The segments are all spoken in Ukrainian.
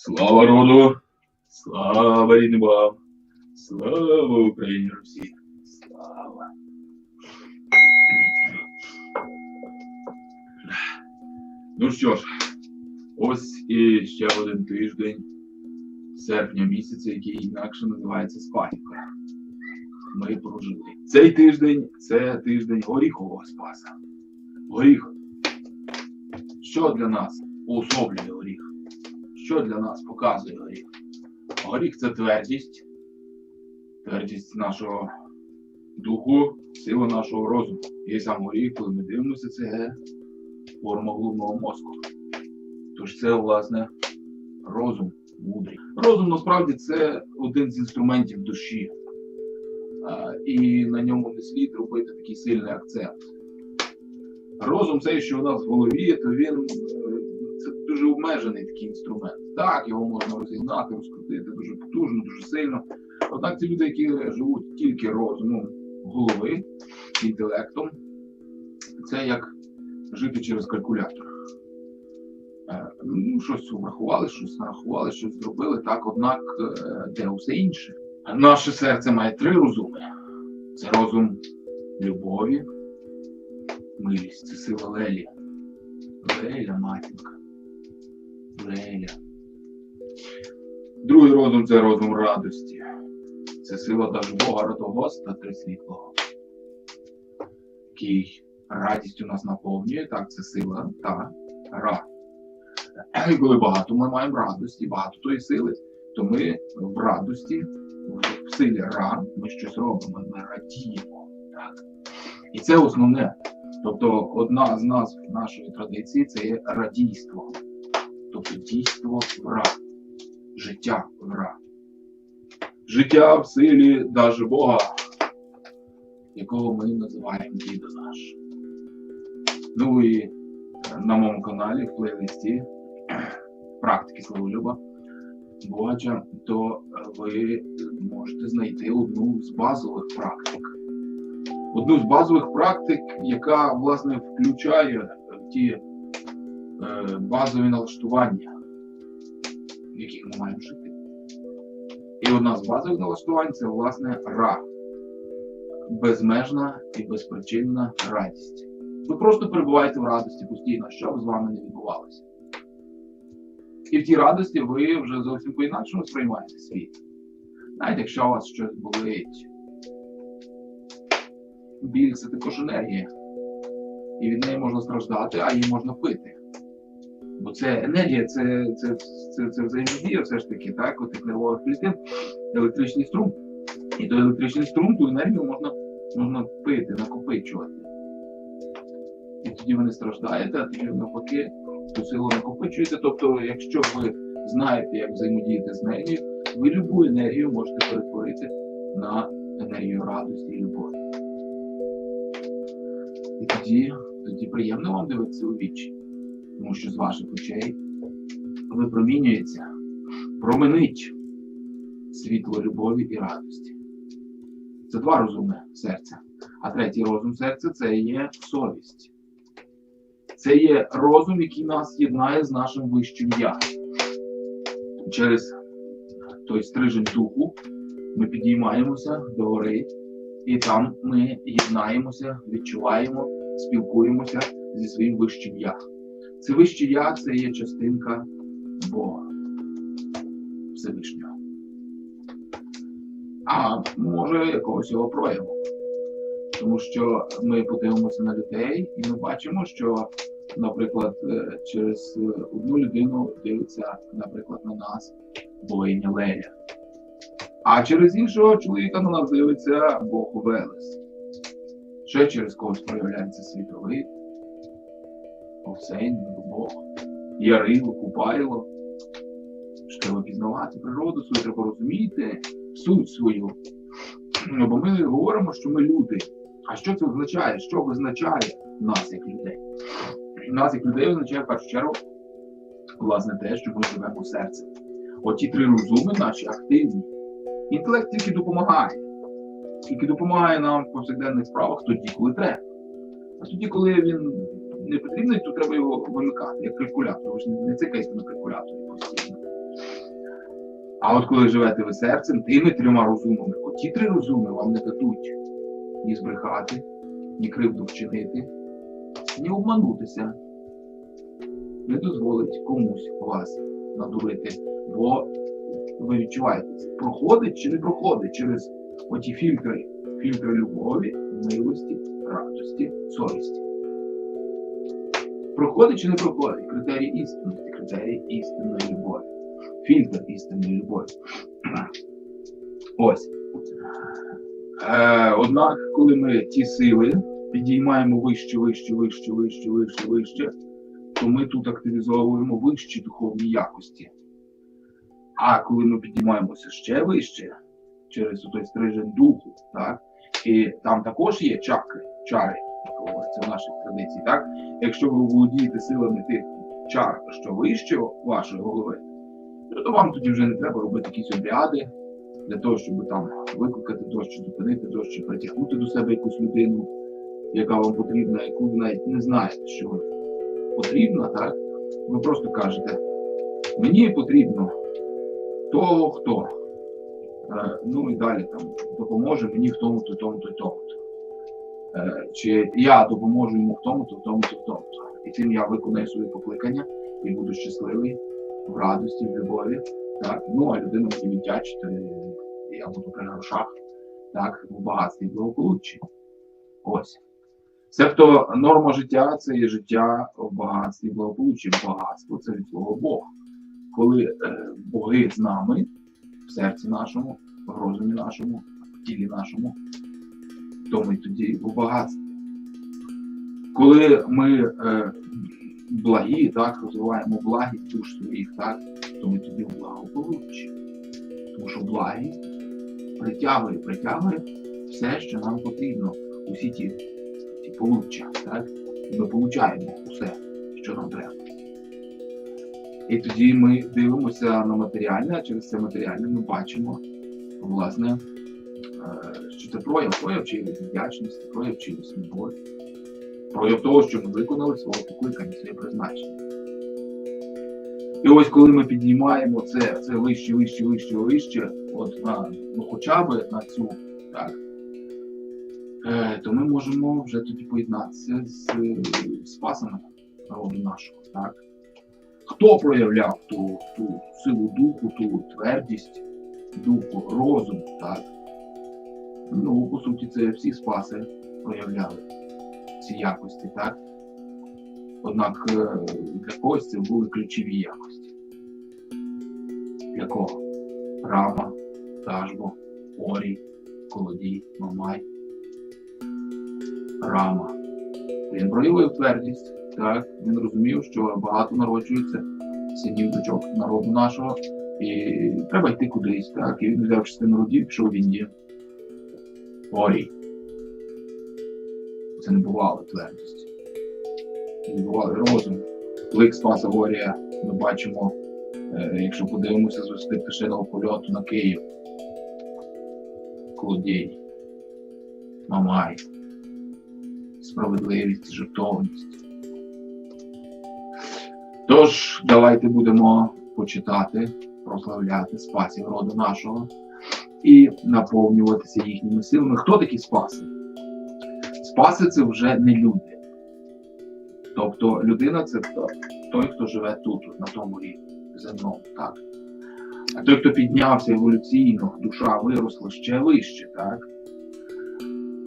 Слава роду! Слава рідним богам! Слава Україні Русі! Слава! Ну що ж, ось і ще один тиждень серпня місяця, який інакше називається Спасіка. Ми прожили. Цей тиждень це тиждень горіхового спаса. Горіх. Що для нас уособлює горіх? Що для нас показує горіх? Горіх це твердість, твердість нашого духу, сила нашого розуму. І сам горіх, коли ми дивимося, це форма головного мозку. Тож це, власне, розум мудрий. Розум насправді це один з інструментів душі. І на ньому не слід робити такий сильний акцент. Розум, цей, що у нас в голові, то він е, це дуже обмежений такий інструмент. Так, його можна розігнати, розкрутити дуже потужно, дуже сильно. Однак ці люди, які живуть тільки розумом голови, інтелектом, це як жити через калькулятор. Е, Ну, щось врахували, щось нарахували, щось зробили, так, однак е, де усе інше. Наше серце має три розуми: це розум любові, милість, це сила Лелі. Леля, матінка. Леля. Розум це розум радості. Це сила даже Бога Радогоста Трисвітлого. Який радістю нас наповнює, так, це сила та ра. І коли багато ми маємо радості, багато тої сили, то ми в радості, в силі ра, ми щось робимо, ми радіємо. Так? І це основне. Тобто одна з назв нашої традиції це є радійство. Тобто дійство в ра. Життя в. Життя в силі даже Бога, якого ми називаємо дідо наш. Ну і на моєму каналі в плейлисті практики Славолюба Богача, то ви можете знайти одну з базових практик. Одну з базових практик, яка власне включає ті е, базові налаштування, в яких ми маємо жити. І одна з базових налаштувань це власне ра. Безмежна і безпричинна радість. Ви просто перебуваєте в радості постійно, що б з вами не відбувалося. І в тій радості ви вже зовсім по-інакшому сприймаєте світ. Навіть якщо у вас щось болить, біль це також енергія. І від неї можна страждати, а її можна пити. Бо це енергія, це це, це, це взаємодія все ж таки, так, от нервових клітин, електричний струм. І до електричний струм ту енергію можна, можна пити, накопичувати. І тоді ви не страждаєте, а тоді навпаки ту силу накопичуєте. Тобто, якщо ви знаєте, як взаємодіяти з нею, ви любу енергію можете перетворити на енергію радості і любові. І тоді, тоді приємно вам дивитися у вічі, тому що з ваших очей випромінюється, променить світло любові і радості. Це два розуми серця. А третій розум серця це є совість. Це є розум, який нас єднає з нашим вищим я. Через той стрижень духу ми підіймаємося до гори, і там ми єднаємося, відчуваємо, спілкуємося зі своїм вищим я. Це вище я це є частинка Бога Всевишнього. А може якогось його прояву. Тому що ми подивимося на людей, і ми бачимо, що, наприклад, е, через одну людину дивиться, наприклад, на нас богиня Леля. А через іншого чоловіка на нас дивиться Бог Велес. Ще через когось проявляється світовий, Овсень, Бог, Ярило, Купайло. Що треба пізнавати природу свою, треба розуміти суть свою. Бо ми говоримо, що ми люди. А що це означає? Що визначає нас як людей? Нас як людей означає в першу чергу, власне, те, що ми живемо серцем. Оті три розуми наші активні. Інтелект тільки допомагає. Тільки допомагає нам в повсякденних справах тоді, коли треба. А тоді, коли він не потрібний, то треба його вимикати, як калькулятор. Ви ж не цикаєте на калькуляторі постійно. А от коли живете ви серцем, тими трьома розумами, оті три розуми вам не дадуть ні збрехати, ні кривду вчинити, ні обманутися. Не дозволить комусь вас надурити, бо ви відчуваєте, проходить чи не проходить через оті фільтри, фільтри любові, милості, радості, совісті. Проходить чи не проходить критерії істинності, критерії істинної любові, фільтр істинної любові. Ось. Е, однак, коли ми ті сили підіймаємо вище, вище, вище, вище, вище, вище, то ми тут активізовуємо вищі духовні якості. А коли ми підіймаємося ще вище, через той стрижень духу, так, і там також є чакри, чари, як говориться в наших традицій, так? Якщо ви володієте силами тих чар, що вище вашої голови, то вам тоді вже не треба робити якісь обряди для того, щоб там викликати дощ, чи зупинити дощ, чи притягнути до себе якусь людину, яка вам потрібна, яку ви навіть не знаєте, що потрібна, так? Ви просто кажете, мені потрібно того, хто. Е, ну і далі там допоможе мені в тому-то, тому-то, тому-то. Е, Чи я допоможу йому в тому-то, в тому-то, в тому-то. І цим я виконаю свої покликання і буду щасливий в радості, в любові. Так? Ну, а людина мені віддячить, е, я буду при грошах, так, в багатстві і благополуччі. Ось. Себто норма життя це є життя в багатстві, благополуччі. Багатство це від слова Бог. Коли е, боги з нами, в серці нашому, в розумі нашому, в тілі нашому, то ми тоді у багатстві. Коли ми е, благі, так, розвиваємо благість душ своїх, так, то ми тоді в благополуччі. Тому що благість притягує, притягує все, що нам потрібно, усі ті, ті получчя, так? Ми получаємо усе, що нам треба. І тоді ми дивимося на матеріальне, а через це матеріальне ми бачимо, власне, е, це прояв, прояв чиїсь вдячності, прояв чиїсь любові, прояв того, що ми виконали свого покликання, своє призначення. І ось коли ми підіймаємо це, це вище, вище, вище, вище, от на, ну хоча б на цю, так, е, то ми можемо вже тоді поєднатися з спасами народу нашого. Так? Хто проявляв ту, ту силу духу, ту твердість духу, розум, так? Ну, по суті, це всі спаси проявляли ці якості, так? Однак е, для когось це були ключові якості. Для кого? Рама, Тажбо, Орій, Колодій, Мамай. Рама. Він проявив твердість, так? Він розумів, що багато народжується синів дочок народу нашого, і треба йти кудись, так? І він взяв частину родів, пішов в Індію. Орій. Це не бувало твердість відбували розум. Лик Спаса Горія ми бачимо, е, якщо подивимося з висоти пташиного польоту на Київ. Колодій, Мамай, справедливість, жертовність. Тож, давайте будемо почитати, прославляти спасів роду нашого і наповнюватися їхніми силами. Хто такі спаси? Спаси це вже не люди. Тобто людина це той, хто живе тут, на тому рівні земному, так. А той, хто піднявся еволюційно, душа виросла ще вище, так,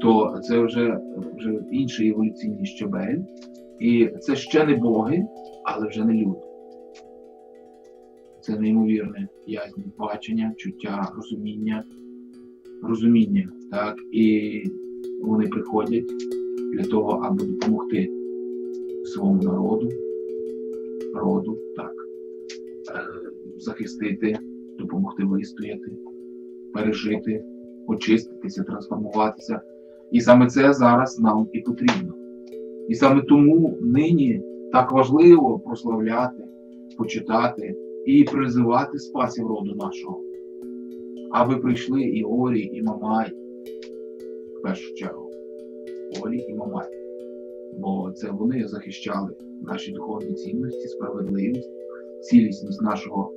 то це вже, вже інший еволюційний щебель. І це ще не боги, але вже не люди. Це неймовірне ясність бачення, чуття, розуміння, розуміння, так, і вони приходять для того, аби допомогти своєму народу, роду, так, е, захистити, допомогти вистояти, пережити, очиститися, трансформуватися. І саме це зараз нам і потрібно. І саме тому нині так важливо прославляти, почитати і призивати спасів роду нашого. Аби прийшли і Орі, і Мамай, в першу чергу, Орі і Мамай бо це вони захищали наші духовні цінності, справедливість, цілісність нашого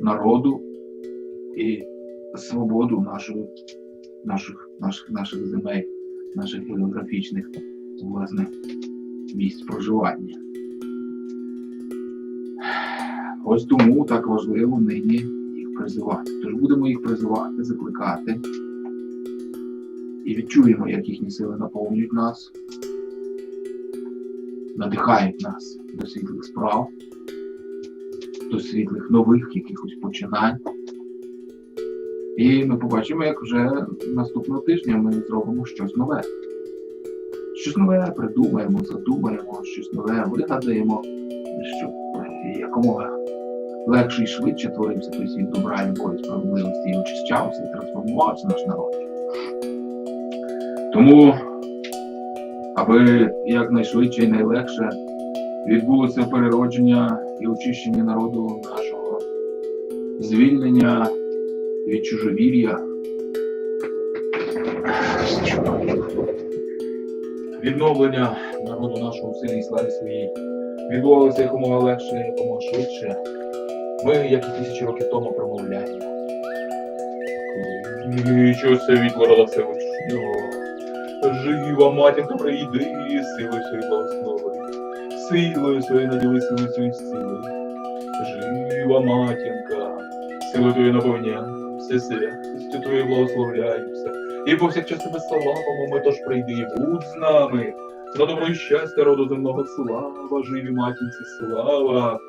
народу, і свободу нашої, наших, наших, наших земель, наших географічних власне місць проживання. Ось тому так важливо нині їх призивати. Тож будемо їх призивати, закликати і відчуємо, як їхні сили наповнюють нас, надихають нас до світлих справ, до світлих нових якихось починань. І ми побачимо, як вже наступного тижня ми зробимо щось нове. Щось нове придумаємо, задумаємо, щось нове вигадаємо, щоб якомога легше і швидше творився той світ добра, любові, справедливості і очищався, і трансформувався наш народ. Тому, аби якнайшвидше і найлегше відбулося переродження і очищення народу нашого, звільнення від чужовір'я, відновлення народу нашого в селі і славі своїй відбувалося якомога легше, якомога швидше. Ми, як і тисячі років тому, промовляємо. Нічого світло рода Всевишнього. Жива матінка, прийди, силою своєю благослови. Силою своєю наділи силою своєї сили. Жива матінка, силою твоєю наповняй, все святістю твоєю благословляємося. І повсякчас тебе славимо, ми тож прийди і будь з нами. На добро щастя роду земного слава, живі матінці, слава.